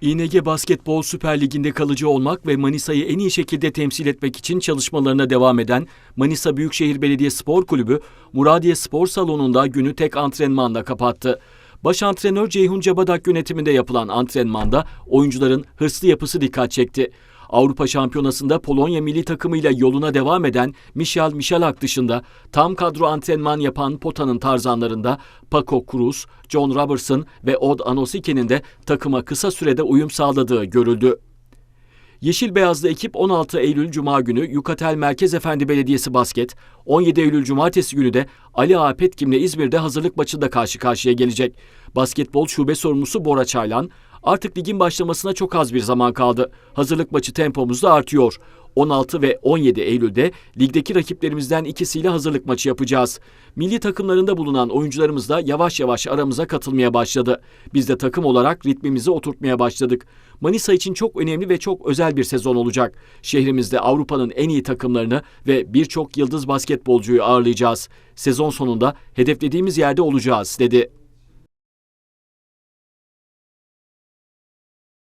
İNG Basketbol Süper Ligi'nde kalıcı olmak ve Manisa'yı en iyi şekilde temsil etmek için çalışmalarına devam eden Manisa Büyükşehir Belediye Spor Kulübü, Muradiye Spor Salonu'nda günü tek antrenmanla kapattı. Baş antrenör Ceyhun Cabadak yönetiminde yapılan antrenmanda oyuncuların hırslı yapısı dikkat çekti. Avrupa Şampiyonası'nda Polonya milli takımıyla yoluna devam eden Michel Michalak dışında tam kadro antrenman yapan Pota'nın tarzanlarında Paco Cruz, John Robertson ve Od Anosike'nin de takıma kısa sürede uyum sağladığı görüldü. Yeşil Beyazlı ekip 16 Eylül Cuma günü Yukatel Merkez Efendi Belediyesi Basket, 17 Eylül Cumartesi günü de Ali Ağa Petkim'le İzmir'de hazırlık maçında karşı karşıya gelecek. Basketbol şube sorumlusu Bora Çaylan, artık ligin başlamasına çok az bir zaman kaldı. Hazırlık maçı tempomuz da artıyor. 16 ve 17 Eylül'de ligdeki rakiplerimizden ikisiyle hazırlık maçı yapacağız. Milli takımlarında bulunan oyuncularımız da yavaş yavaş aramıza katılmaya başladı. Biz de takım olarak ritmimizi oturtmaya başladık. Manisa için çok önemli ve çok özel bir sezon olacak. Şehrimizde Avrupa'nın en iyi takımlarını ve birçok yıldız basketbolcuyu ağırlayacağız. Sezon sonunda hedeflediğimiz yerde olacağız, dedi.